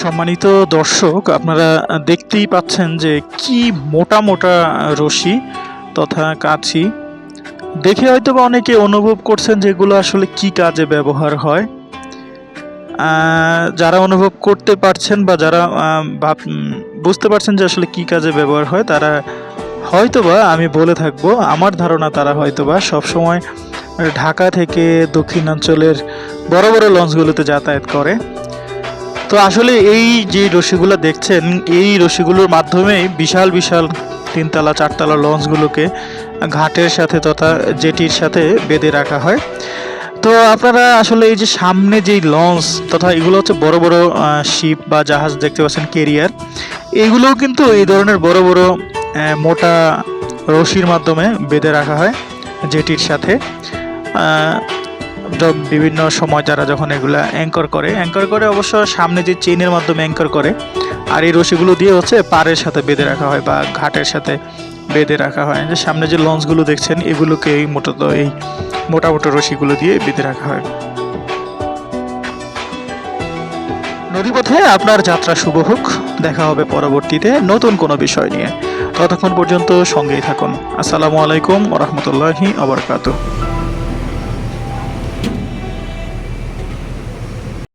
সম্মানিত দর্শক, আপনারা দেখতেই পাচ্ছেন যে কি মোটা মোটা রশি তথা কাছি দেখে হয়তো বা অনেকে অনুভব করছেন যেগুলো আসলে কি কাজে ব্যবহার হয়। যারা অনুভব করতে পারছেন বা যারা ভাব বুঝতে পারছেন যে আসলে কি কাজে ব্যবহার হয়, তারা হয়তোবা, আমি বলে থাকব, আমার ধারণা তারা হয়তোবা সবসময় ঢাকা থেকে দক্ষিণাঞ্চলের বড় বড় লঞ্চগুলোতে যাতায়াত করে। তো আসলে এই যে রশিগুলো দেখছেন, এই রশিগুলোর মাধ্যমেই বিশাল বিশাল তিনতলা, চারতলা লঞ্চগুলোকে ঘাটের সাথে তথা জেটির সাথে বেঁধে রাখা হয়। তো আপনারা আসলে এই যে সামনে যেই লঞ্চ তথা এগুলো হচ্ছে বড় বড় শিপ বা জাহাজ দেখতে পাচ্ছেন কেরিয়ার এইগুলোও কিন্তু এই ধরনের বড় বড় মোটা রশির মাধ্যমে বেঁধে রাখা হয় জেটির সাথে। বিভিন্ন সময় যারা যখন এগুলা অ্যাঙ্কর করে অ্যাঙ্কর করে অবশ্য সামনে যে চেইনের মাধ্যমে অ্যাঙ্কর করে, আর এই রশিগুলো দিয়ে হচ্ছে পাড়ের সাথে বেঁধে রাখা হয় বা ঘাটের সাথে বেঁধে রাখা হয়। যে সামনে যে লঞ্চগুলো দেখছেন, এগুলোকে এই মোটা এই মোটা মোটা রশিগুলো দিয়ে বেঁধে রাখা হয়। নদীপথে আপনার যাত্রা শুভ হোক। দেখা হবে পরবর্তীতে নতুন কোনো বিষয় নিয়ে। ততক্ষণ পর্যন্ত সঙ্গেই থাকুন। আসসালামু আলাইকুম ওরহমতুল্লাহি আবরকাত